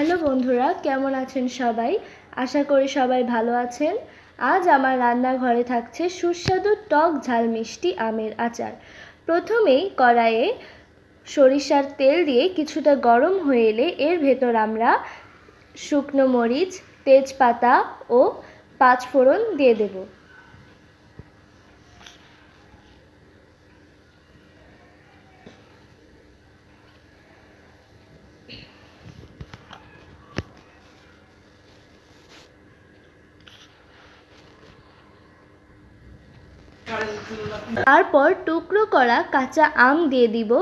Hello বন্ধুরা, কেমন আছেন সবাই? আশা করি সবাই ভালো আছেন। আজ আমার রান্নাঘরে থাকছে সুস্বাদু টক ঝাল মিষ্টি আমের আচার। প্রথমেই কড়াইয়ে সরিষার তেল দিয়ে কিছুটা গরম হয়ে এলে এর ভেতর আমরা শুকনো মরিচ, তেজপাতা ও পাঁচফোড়ন দিয়ে দেব। তারপর টুকরো করা কাঁচা আম দিয়ে দিব।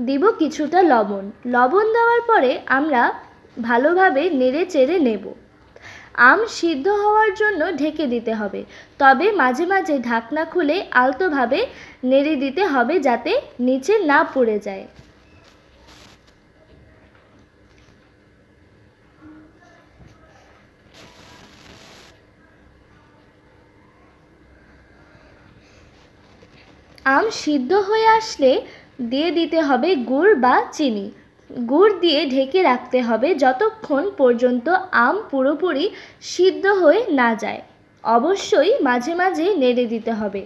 দিব কিছুটা লবণ। লবণ দেওয়ার পরে আমরা ভালোভাবে নেড়ে চেড়ে নেব। আম সিদ্ধ হওয়ার জন্য ঢেকে দিতে হবে। তবে মাঝে মাঝে ঢাকনা খুলে আলতোভাবে নেড়ে দিতে হবে যাতে নিচে না পড়ে যায়। আম সিদ্ধ হয়ে আসলে দিয়ে দিতে হবে গুড় বা চিনি। গুড় দিয়ে ঢেকে রাখতে হবে যতক্ষণ পর্যন্ত আম পুরোপুরি সিদ্ধ হয়ে না যায়। অবশ্যই মাঝে মাঝে নেড়ে দিতে হবে।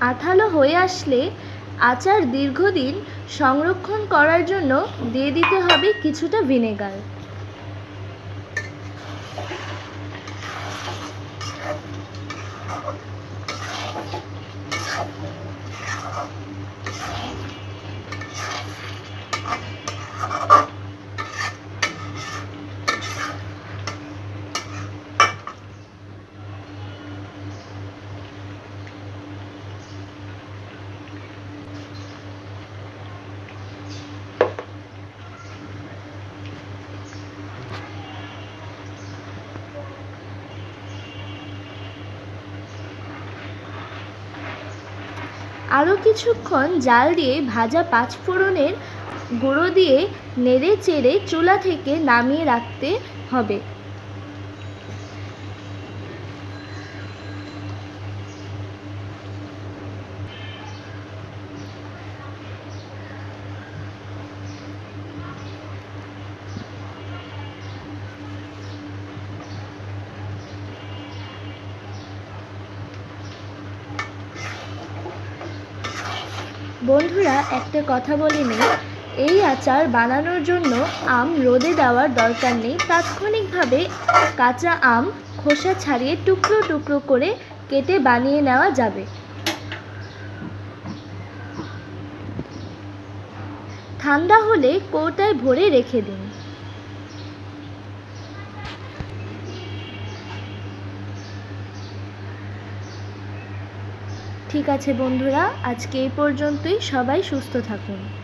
আঠালো হয়ে আসলে আচার দীর্ঘদিন সংরক্ষণ করার জন্য দিয়ে দিতে হবে কিছুটা ভিনেগার। আরও কিছুক্ষণ জাল দিয়ে ভাজা পাঁচফোড়নের গুঁড়ো দিয়ে নেড়ে চেড়ে চুলা থেকে নামিয়ে রাখতে হবে। বন্ধুরা, একটা কথা বলে নিই এই আচার বানানোর জন্য আম রোদে দেওয়ার দরকার নেই। তাৎক্ষণিকভাবে কাঁচা আম খোসা ছাড়িয়ে টুকরো টুকরো করে কেটে বানিয়ে নেওয়া যাবে। ঠান্ডা হলে কৌটায় ভরে রেখে দিন। ঠিক আছে বন্ধুরা আজকে এই পর্যন্তই। সবাই সুস্থ থাকুন।